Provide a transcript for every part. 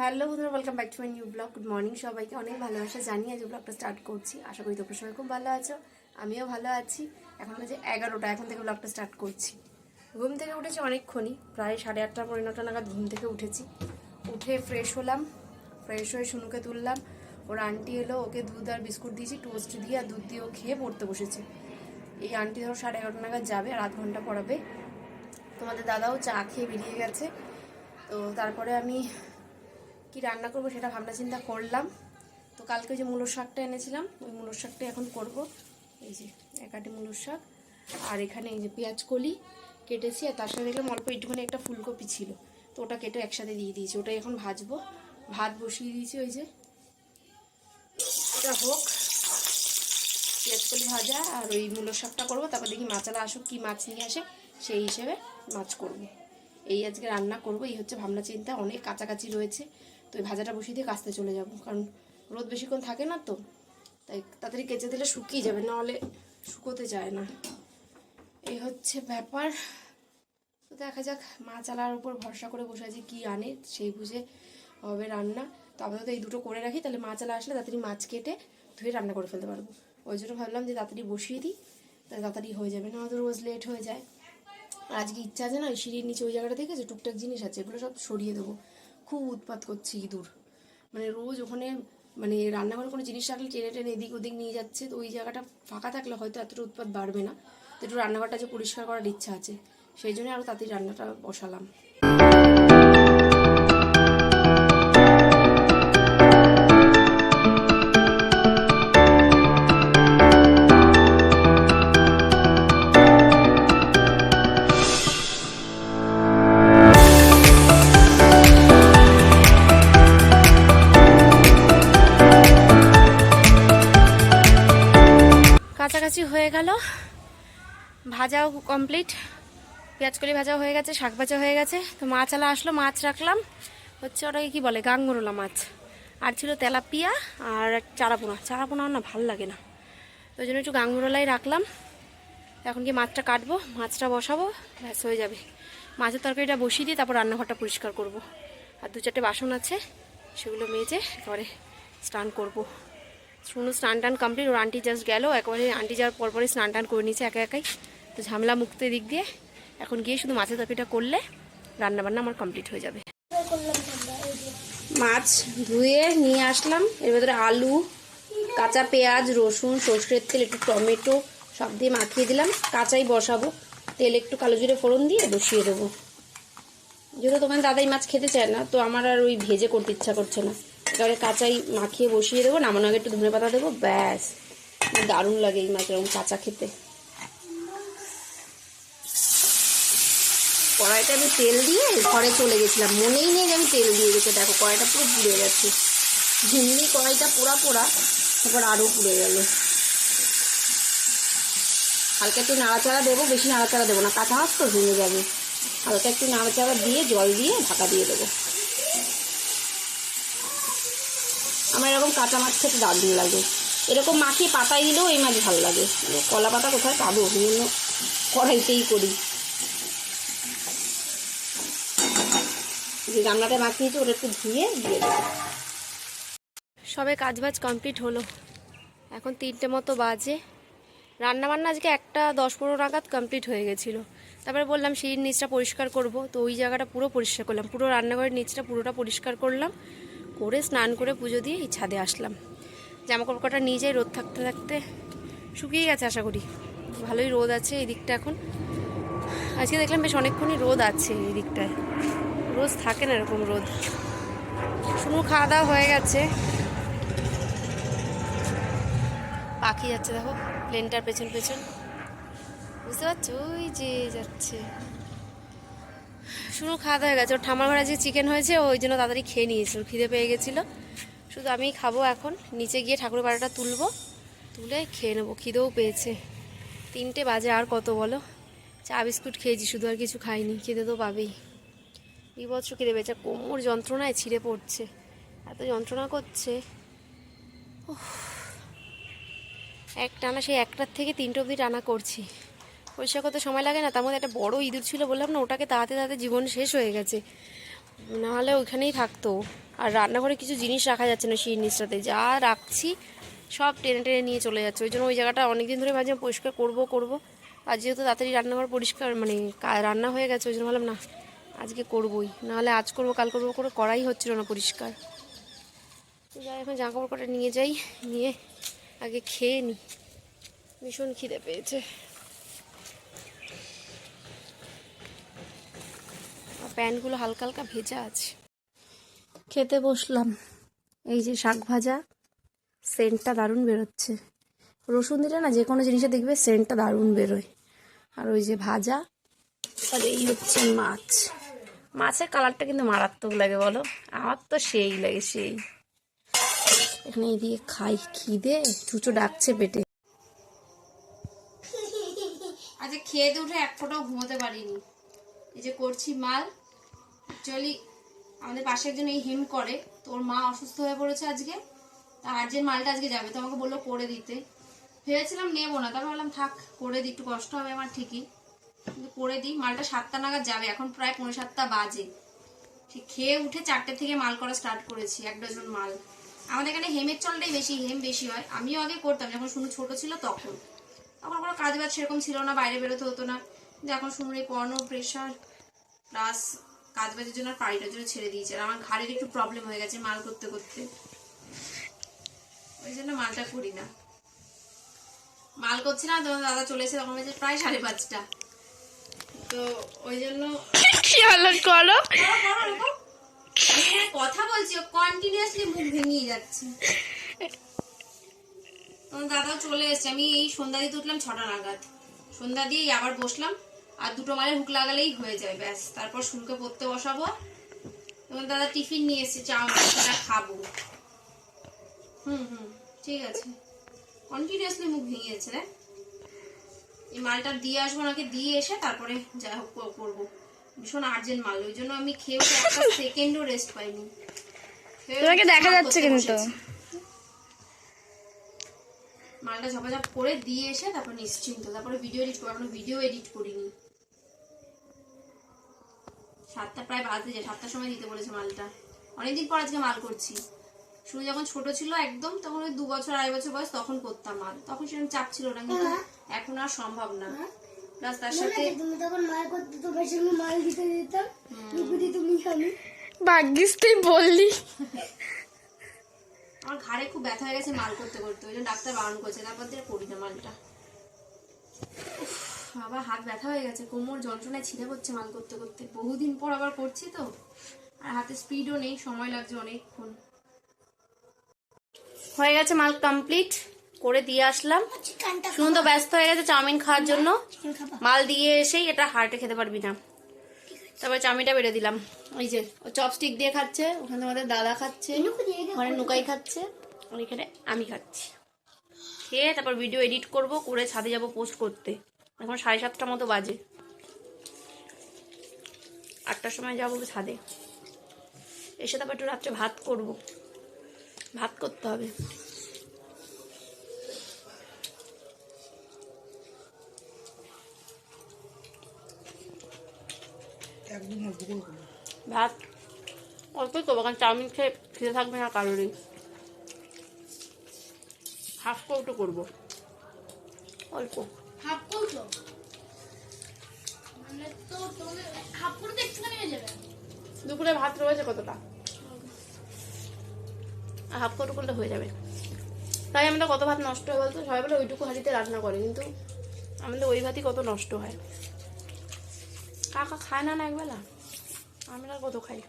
Hello বন্ধুরা welcome back to my new blog good morning সবাইকে, অনেক ভালোবাসা জানিয়ে আজ ব্লগটা স্টার্ট করছি। আশা করি তোমরা সবাই খুব ভালো আছো, আমিও ভালো আছি। এখন বাজে এগারোটা, এখন থেকে ব্লগটা স্টার্ট করছি। ঘুম থেকে উঠেছি অনেকক্ষণই, প্রায় সাড়ে আটটা পনেরো নটা নাগাদ ঘুম থেকে উঠেছি। উঠে ফ্রেশ হলাম ফ্রেশ হয়ে শুনুকে তুললাম। ওর আন্টি এলো, ওকে দুধ আর বিস্কুট দিয়েছি টোস্ট দিয়ে আর দুধ দিয়ে খেয়ে পড়তে বসেছে। এই আন্টি ধরো সাড়ে এগারোটা নাগাদ যাবে আর আধ ঘণ্টা পড়াবে। তোমাদের দাদাও চা খেয়ে বেরিয়ে গেছে। তো তারপরে আমি কি রান্না করব সেটা ভাবনা চিন্তা করলাম। তো কালকে যে মূলোর শাকটা এনেছিলাম, ওই মূলোর শাকটা এখন করব। এই যে একাটি মূলোর শাক। আর এখানে এই যে পেঁয়াজ কলি কেটেছি, আর তার সাথে দেখলাম অল্প একটুখানি একটা ফুলকপি ছিল। তো ওটা কেটে একসাথে দিয়ে দিয়েছি, ওটাই এখন ভাজবো। ভাত বসিয়ে দিয়েছি ওই যে। ওটা হোক। পেঁয়াজ কলি ভাজা আর ওই মূলোর শাকটা করব, তারপর দেখি মাছালা আসুক, কি মাছ নিয়ে আসে, সেই হিসেবে মাছ করব। এই আজকে রান্না করব, এই হচ্ছে ভাবনা চিন্তা, অনেক কাছাকাছি রয়েছে। তো ওই ভাজাটা বসিয়ে দিয়ে কাচতে চলে যাব। কারণ রোদ বেশিক্ষণ থাকে না তো, তাই তাড়াতাড়ি কেচে দিলে শুকিয়ে যাবে, নাহলে শুকোতে যায় না। এই হচ্ছে ব্যাপার। তো দেখা যাক মাছ আলার উপর ভরসা করে বসে আছি কী আনে, সেই বুঝে হবে রান্না। তো আপাতত এই দুটো করে রাখি, তাহলে মাছ আলা আসলে তাড়াতাড়ি মাছ কেটে ধুয়ে রান্না করে ফেলতে পারব। ওই জন্য ভাবলাম যে তাড়াতাড়ি বসিয়ে দিই, তাহলে তাড়াতাড়ি হয়ে যাবে না তো রোজ লেট হয়ে যায়। আজকে ইচ্ছা আছে না ওই সিঁড়ির নিচে ওই জায়গাটা দেখেছে? টুকটাক জিনিস আছে, এগুলো সব সরিয়ে দেবো। খুব উৎপাত করছে ইঁদুর। মানে রোজ ওখানে মানে রান্নাঘরে কোনো জিনিস রাখলে টেনে টেনে এদিক ওদিক নিয়ে যাচ্ছে, তো ওই জায়গাটা ফাঁকা থাকলে হয়তো এতটা উৎপাত বাড়বে না। তো একটু রান্নাঘরটা যে পরিষ্কার করার ইচ্ছা আছে, সেই জন্য আরও তাড়াতাড়ি রান্নাটা বসালাম। কাছাকাছি হয়ে গেল। ভাজাও কমপ্লিট পেঁয়াজ কলি ভাজা হয়ে গেছে, শাক ভাজা হয়ে গেছে। তো মাছ আলা আসলো, মাছ রাখলাম। হচ্ছে ওটাকে কি বলে, গাঙ্গরোলা মাছ। আর ছিল তেলাপিয়া আর চারাপোনা। চারাপোনা না ভালো লাগে না। ওই জন্য একটু গাঙ্গরোলাই রাখলাম। এখন কি মাছটা কাটবো, মাছটা বসাবো, ব্যাস হয়ে যাবে। মাছের তরকারিটা বসিয়ে দিয়ে তারপর রান্নাঘরটা পরিষ্কার করব। আর দু চারটে বাসন আছে, সেগুলো মেজে একেবারে স্নান করব। শুনো স্নান টান কমপ্লিট ওর আন্টি জাস্ট গেল। একবারে আন্টি যাওয়ার পর পরে স্নান টান করে নিয়েছে একা একাই। তো ঝামেলা মুক্ত দিক দিয়ে। এখন গিয়ে শুধু মাছের তরকারিটা করলে রান্না বান্না আমার কমপ্লিট হয়ে যাবে। মাছ ধুয়ে নিয়ে আসলাম। এর ভেতরে আলু, কাঁচা পেঁয়াজ, রসুন, সর্ষের তেল, একটু টমেটো, সব দিয়ে মাখিয়ে দিলাম। কাঁচাই বসাবো। তেল একটু কালো জিরে ফোড়ন দিয়ে বসিয়ে দেবো। যেহেতু তোমার দাদাই মাছ খেতে চায় না, তো আমার আর ওই ভেজে করতে ইচ্ছা করছে না। একেবারে কাঁচাই মাখিয়ে বসিয়ে দেবো নামানো আগে একটু ধনে পাতা দেবো, ব্যাস। দারুণ লাগে এই মাছ এরকম কাঁচা খেতে। কড়াইটা আমি তেল দিয়ে ঘরে চলে গেছিলাম। মনেই নেই যে আমি তেল দিয়ে গেছি। দেখো, কড়াইটা পুরো পুড়ে গেছে। ঝিমনি কড়াইটা পোড়া পোড়া, তারপর আরও পুড়ে গেল। হালকা একটু নাড়াচাড়া দেবো, বেশি নাড়াচাড়া দেবো না। কাঁচা মাছ তো ভেঙে যাবে। হালকা একটু নাড়াচাড়া দিয়ে, জল দিয়ে ঢাকা দিয়ে দেবো আমার এরকম কাঁচা মাছ খেতে দারুণ লাগে। এরকম মাখিয়ে পাতায় দিলেও এই মাছ ভালো লাগে। মানে কলা পাতা কোথায় পাবো? বিভিন্ন কড়াইতেই করি। যে গামলাটা মাখিয়েছি ওটা একটু ধুয়ে দিয়ে সবে কাজ বাজ কমপ্লিট হলো। এখন তিনটে মতো বাজে। রান্না বান্না আজকে একটা দশ পনেরো নাগাদ কমপ্লিট হয়ে গেছিল। তারপরে বললাম সেই নিচটা পরিষ্কার করব। তো ওই জায়গাটা পুরো পরিষ্কার করলাম। পুরো রান্নাঘরের নিচটা পুরোটা পরিষ্কার করলাম। করে স্নান করে পুজো দিয়ে এই ছাদে আসলাম। জামা কাপড়টা নিয়ে যাই রোদ থাকতে থাকতে শুকিয়ে গেছে আশা করি। ভালোই রোদ আছে এই দিকটা এখন। আজকে দেখলাম বেশ অনেকক্ষণই রোদ আছে এই দিকটায়। রোজ থাকে না এরকম রোদ। শুনো খাওয়া দাওয়া হয়ে গেছে। পাখি যাচ্ছে, দেখো প্লেনটার পেছন পেছন বুঝতে পারছ? ওই যে যাচ্ছে। শুনো খাওয়া হয়ে গেছে। ওর ঠামার ঘরে আজকে চিকেন হয়েছে ওই জন্য তাড়াতাড়ি খেয়ে নিয়েছে খিদে পেয়ে গেছিল। শুধু আমি খাব এখন। নিচে গিয়ে ঠাকুর পাড়াটা তুলবো, তুলে খেয়ে নেব। খিদেও পেয়েছে। তিনটে বাজে, আর কত বলো? চা, বিস্কুট খেয়েছি, শুধু আর কিছু খাইনি। খিদে তো পাবেই। বিভৎস খিদে পেয়েছে। কোমর যন্ত্রণায় ছিঁড়ে পড়ছে। এত যন্ত্রণা করছে। এক টানা সেই একটার থেকে তিনটে অবধি টানা করছি। পরিষ্কার করতে সময় লাগে না, তার মধ্যে একটা বড় ইঁদুর ছিল বললাম না, ওটাকে তাড়াতে তাড়াতে জীবন শেষ হয়ে গেছে। নাহলে ওইখানেই থাকতো। আর রান্নাঘরে কিছু জিনিস রাখা যাচ্ছে না সেই জিনিসটাতে যা রাখছি সব টেনে টেনে নিয়ে চলে যাচ্ছে। ওই জন্য ওই জায়গাটা অনেকদিন ধরে ভাবছি পরিষ্কার করব করব। আর যেহেতু তাড়াতাড়ি রান্নাঘর পরিষ্কার মানে রান্না হয়ে গেছে, ওই জন্য ভাবলাম না, আজকে করবোই। নাহলে আজ করব, কাল করব, করে করাই হচ্ছিল না পরিষ্কার। যাই, এখন জামা কাপড় কটা নিয়ে যাই, নিয়ে আগে খেয়ে নিই ভীষণ খিদে পেয়েছে। আর প্যান্টগুলো হালকা হালকা ভেজা আছে। খেতে বসলাম। এই যে শাক ভাজা সেন্টটা দারুণ বেরোচ্ছে। রসুন দিলে না যে কোনো জিনিসে দেখবে সেন্টটা দারুণ বেরোয়। আর ওই যে ভাজা আর এই হচ্ছে মাছ। মাছের কালারটা কিন্তু মারাত্মক লাগে বলো। আমার তো সেই লাগে সেই। এখানে এদিকে খাই খিদে চুচো ডাকছে পেটে। আজকে খেয়ে দিয়ে উঠে এক ফোঁটাও ঘুমোতে পারিনি। এই যে করছি মাল অ্যাকচুয়ালি আমাদের পাশে একজন এই হিম করে, তো ওর মা অসুস্থ হয়ে পড়েছে আজকে, তা আর্জেন্ট মালটা আজকে যাবে, তো আমাকে বলল করে দিতে। ভেবেছিলাম নেব না, তারপর বললাম থাক, করে দিই, একটু কষ্ট হবে আমার ঠিকই। কিন্তু করে দিই, মালটা সাতটা নাগাদ যাবে, এখন প্রায় পনেরো সাতটা বাজে। ঠিক খেয়ে উঠে চারটে থেকে মাল করা স্টার্ট করেছি, এক ডজন মাল। আমাদের এখানে হেমের চলটাই বেশি, হেম বেশি হয়। আমিও আগে করতাম, যখন শুনু ছোট ছিল তখন। তখন কোনো কাজ বাজ সেরকম ছিল না, বাইরে বেরোতে হতো না। কিন্তু এখন শুনুন এই পড়ানো প্রেশার প্লাস কাজ বাজের জন্য আর পাড়িটার জন্য ছেড়ে দিয়েছে। আর আমার ঘাড়ের একটু প্রবলেম হয়ে গেছে মাল করতে করতে। ওই জন্য মালটা করি না। মাল করছি না তোমার দাদা চলে এসে তখন হয়েছে প্রায় সাড়ে পাঁচটা। তো ওই জন্য করো কথা বলছি কন্টিনিউয়াসলি মুখ ভেঙিয়ে যাচ্ছে। তোমার দাদাও চলে এসেছে। আমি এই সন্ধ্যা দিতে উঠলাম ছটা নাগাদ। সন্ধ্যা দিয়েই আবার বসলাম। আর দুটো মালের হুক লাগালেই হয়ে যায় ব্যাস। তারপর শুনকে পড়তে বসাবো। তোমার দাদা টিফিন নিয়ে এসেছে চাউমিন সেটা খাব। হুম হুম ঠিক আছে। কন্টিনিউয়াসলি মুখ ভেঙে যাচ্ছে রে। এই মালটা দিয়ে আসব ওনাকে দিয়ে এসে তারপরে যা হোক করব। ভীষণ আর্জেন্ট মাল ওই জন্য আমি খেয়েও একটা সেকেন্ডও রেস্ট পাইনি। তোমাকে দেখা যাচ্ছে কিন্তু। মালটা ঝপাঝপ করে দিয়ে এসে তারপর নিশ্চিন্ত। তারপরে ভিডিও এডিট করব এখনও ভিডিও এডিট করিনি। সাতটা প্রায় বাজতে যায় সাতটার সময় দিতে বলেছে মালটা। অনেকদিন পর আজকে মাল করছি। শুরু যখন ছোট ছিল একদম তখন ওই দু বছর আড়াই বছর বয়স তখন করতাম মাল। তখন সেরকম চাপ ছিল না কিন্তু এখন আর সম্ভব না। প্লাস তার সাথে তুমি তখন মাল করতে তোমার সঙ্গে মাল দিতে দিতাম তুমি আমি ভাগ্যিস তুই বললি। আমার ঘাড়ে খুব ব্যথা হয়ে গেছে মাল করতে করতে। ওই জন্য ডাক্তার বারণ করছে তারপর দিয়ে করি না মালটা। আবার হাত ব্যথা হয়ে গেছে কোমর যন্ত্রণায় ছিঁড়ে পড়ছে মাল করতে করতে। বহুদিন পর আবার করছি তো। আর হাতে স্পিডও নেই সময় লাগছে অনেকক্ষণ। হয়ে গেছে মাল কমপ্লিট করে দিয়ে আসলাম। শুনুন তো ব্যস্ত হয়ে গেছে চাউমিন খাওয়ার জন্য। মাল দিয়ে এসেই এটা হার্টে খেতে পারবি না। তারপরে চাউমিনটা বেড়ে দিলাম। ওই যে ও চপস্টিক দিয়ে খাচ্ছে ওখানে আমাদের দাদা খাচ্ছে ওখানে নুকাই খাচ্ছে আর এখানে আমি খাচ্ছি। খেয়ে তারপর ভিডিও এডিট করব করে ছাদে যাব পোস্ট করতে। এখন সাড়ে সাতটা মতো বাজে। আটটার সময় যাব ছাদে। এসে তারপর একটু রাত্রে ভাত করব। ভাত করতে হবে। ভাত অল্পই করব কারণ চাউমিন খেয়ে খেতে থাকবে না কারোরই। হাফ কৌটো করব। অল্প। হাফ মানে তো তুমি হাফ কৌটো একটুখানি হয়ে যাবে। দুপুরে ভাত রয়েছে কতটা? হাফ কৌটো করলে হয়ে যাবে। তাই আমাদের কত ভাত নষ্ট হয় বলতো? সবাই বলে ওইটুকু হাঁড়িতে রান্না করে কিন্তু আমাদের ওই ভাতই কত নষ্ট হয়। কাকা খায় না না একবেলা? আমরা কত খাই?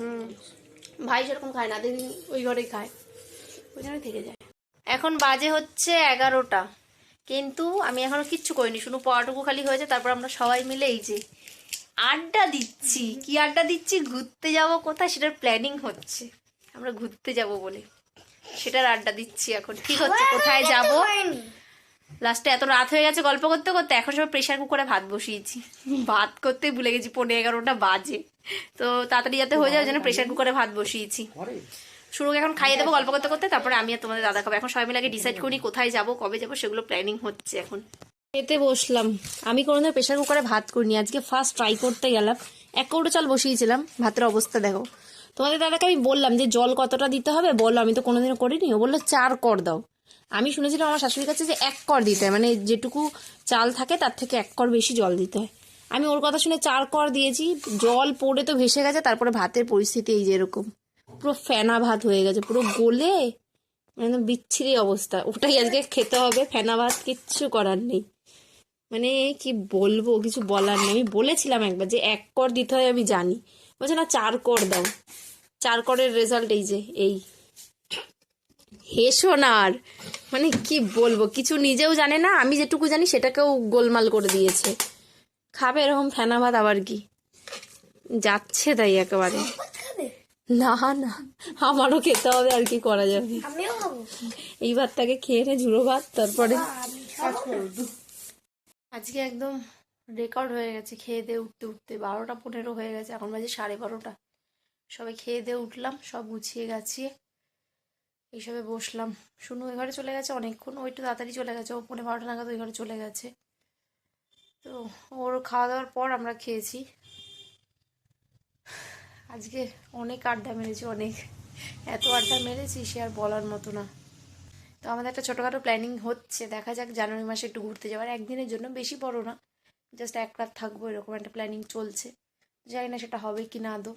হুম। ভাই সেরকম খায় না দিদি ওই ঘরেই খায়। ওই জন্য থেকে যায়। এখন বাজে হচ্ছে এগারোটা। কিন্তু আমি এখনও কিচ্ছু করিনি শুধু পড়াটুকু খালি হয়েছে তারপর আমরা সবাই মিলে এই যে আড্ডা দিচ্ছি। কি আড্ডা দিচ্ছি? ঘুরতে যাব কোথায়? সেটার প্ল্যানিং হচ্ছে। আমরা ঘুরতে যাব বলে। সেটার আড্ডা দিচ্ছি এখন। ঠিক হচ্ছে কোথায় যাব? লাস্টে এত রাত হয়ে গেছে গল্প করতে করতে এখন সব প্রেশার কুকারে ভাত বসিয়েছি। ভাত করতে ভুলে গেছি পনেরো এগারোটা বাজে। তো তাড়াতাড়ি যাতে হয়ে যায় ওই জন্য প্রেশার কুকারে ভাত বসিয়েছি। শুরুকে এখন খাইয়ে দেবো গল্প করতে করতে তারপরে আমি আর তোমাদের দাদা খাব। এখন সবাই মিলে আগে ডিসাইড করি কোথায় যাব কবে যাব সেগুলো প্ল্যানিং হচ্ছে এখন। খেতে বসলাম। আমি কোনো কোনোদিন প্রেশার কুকারে ভাত করিনি। আজকে ফার্স্ট ট্রাই করতে গেলাম। এক কৌটো চাল বসিয়েছিলাম। ভাতের অবস্থা দেখো। তোমাদের দাদাকে আমি বললাম যে জল কতটা দিতে হবে? বলল আমি তো কোনোদিনও করিনি। ও বলল চার কর দাও। আমি শুনেছিলাম আমার শাশুড়ির কাছে যে এক কর দিতে হয়। মানে যেটুকু চাল থাকে তার থেকে এক কর বেশি জল দিতে হয়। আমি ওর কথা শুনে চার কর দিয়েছি। জল পড়ে তো ভেসে গেছে তারপরে ভাতের পরিস্থিতি এই যে এরকম। পুরো ফেনা ভাত হয়ে গেছে, পুরো গলে মানে বিচ্ছিরি অবস্থা। ওটাই আজকে খেতে হবে, ফেনা ভাত কিচ্ছু করার নেই। মানে কি বলব, কিছু বলার নেই। আমি বলেছিলাম একবার যে এক কর দিতে হয়, আমি জানি। বলছে, না, চার কর দাও। চার করের রেজাল্ট এই যে, এই। হেসো না আর। মানে কি বলব, কিছু নিজেও জানে না, আমি যেটুকু জানি সেটাকেও গোলমাল করে দিয়েছে। খাবে এরকম ফেনা ভাত আবার কি? যাচ্ছে তাই একেবারে। না না আমারও খেতে হবে আর কি করা যাবে? এই ভাতটাকে খেয়ে নে ঝুড়ো ভাত তারপরে আজকে একদম রেকর্ড হয়ে গেছে খেয়ে দিয়ে উঠতে উঠতে। বারোটা পনেরো হয়ে গেছে এখন বাজে সাড়ে বারোটা। সবাই খেয়ে দিয়ে উঠলাম সব গুছিয়ে গাছিয়ে এইসবে বসলাম। শুনু ওই ঘরে চলে গেছে অনেকক্ষণ ও একটু তাড়াতাড়ি চলে গেছে ও পনেরো বারোটা নাগাদ ওই ঘরে চলে গেছে। তো ওর খাওয়া দাওয়ার পর আমরা খেয়েছি। আজকে অনেক আড্ডা মেরেছি, অনেক। এত আড্ডা মেরেছি সে আর বলার মতো না। তো আমাদের একটা ছোটোখাটো প্ল্যানিং হচ্ছে, দেখা যাক জানুয়ারি মাসে একটু ঘুরতে যাওয়ার। একদিনের জন্য বেশি বড় না জাস্ট এক রাত থাকব, এরকম একটা প্ল্যানিং চলছে। জানি না সেটা হবে কি না আদৌ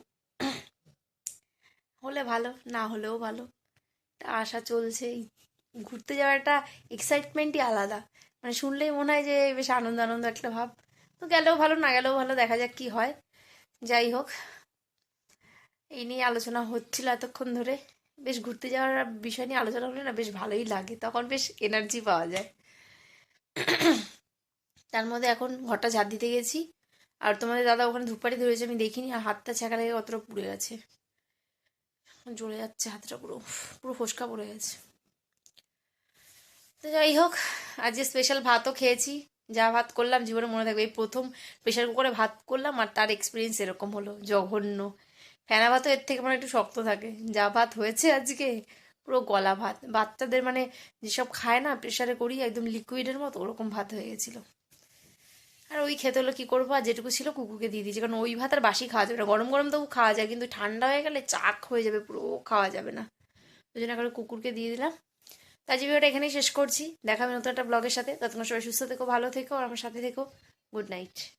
হলে ভালো, না হলেও ভালো। আশা চলছে ঘুরতে যাওয়ার একটা এক্সাইটমেন্টই আলাদা। মানে শুনলেই মনে হয় যে বেশ আনন্দ আনন্দ একটা ভাব। তো গেলেও ভালো, না গেলেও ভালো, দেখা যাক কি হয়। যাই হোক এই নিয়ে আলোচনা হচ্ছিল এতক্ষণ ধরে। বেশ ঘুরতে যাওয়ার বিষয় নিয়ে আলোচনা হলে না বেশ ভালোই লাগে, তখন বেশ এনার্জি পাওয়া যায়। তার মধ্যে এখন ঘরটা ঝাড় দিতে গেছি। আর তোমাদের দাদা ওখানে ধূপপাড়ি ধরেছে, আমি দেখিনি। আর হাতটা ছ্যাঁকা লেগে কতটা পুড়ে গেছে। জ্বলে যাচ্ছে হাতটা পুরো পুরো ফোসকা পড়ে গেছে। তো যাই হোক, আজকে স্পেশাল ভাতও খেয়েছি। যা ভাত করলাম, জীবনে মনে থাকবে। এই প্রথম প্রেশার কুকারে ভাত করলাম আর তার এক্সপিরিয়েন্স এরকম হলো, জঘন্য। ফেনা ভাতও এর থেকে মানে একটু শক্ত থাকে। যা ভাত হয়েছে আজকে, পুরো গলা ভাত। বাচ্চাদের মানে যেসব খায় না প্রেশারে করি একদম লিকুইডের মতো ওরকম ভাত হয়ে গেছিল। আর ওই খেতে হলো কী করব? আর যেটুকু ছিল কুকুরকে দিয়ে দিয়েছি। কারণ ওই ভাত আর বাসি খাওয়া যাবে না। গরম গরম তবু খাওয়া যায়, কিন্তু ঠান্ডা হয়ে গেলে চাক হয়ে যাবে, পুরো খাওয়া যাবে না। ওই জন্য করে কুকুরকে দিয়ে দিলাম। তাই ভিডিওটা এখানেই শেষ করছি। দেখাবে নতুন একটা ব্লগের সাথে। ততক্ষণ সবাই সুস্থ থেকো, ভালো থেকো, আর আমার সাথে থেকো। Good night.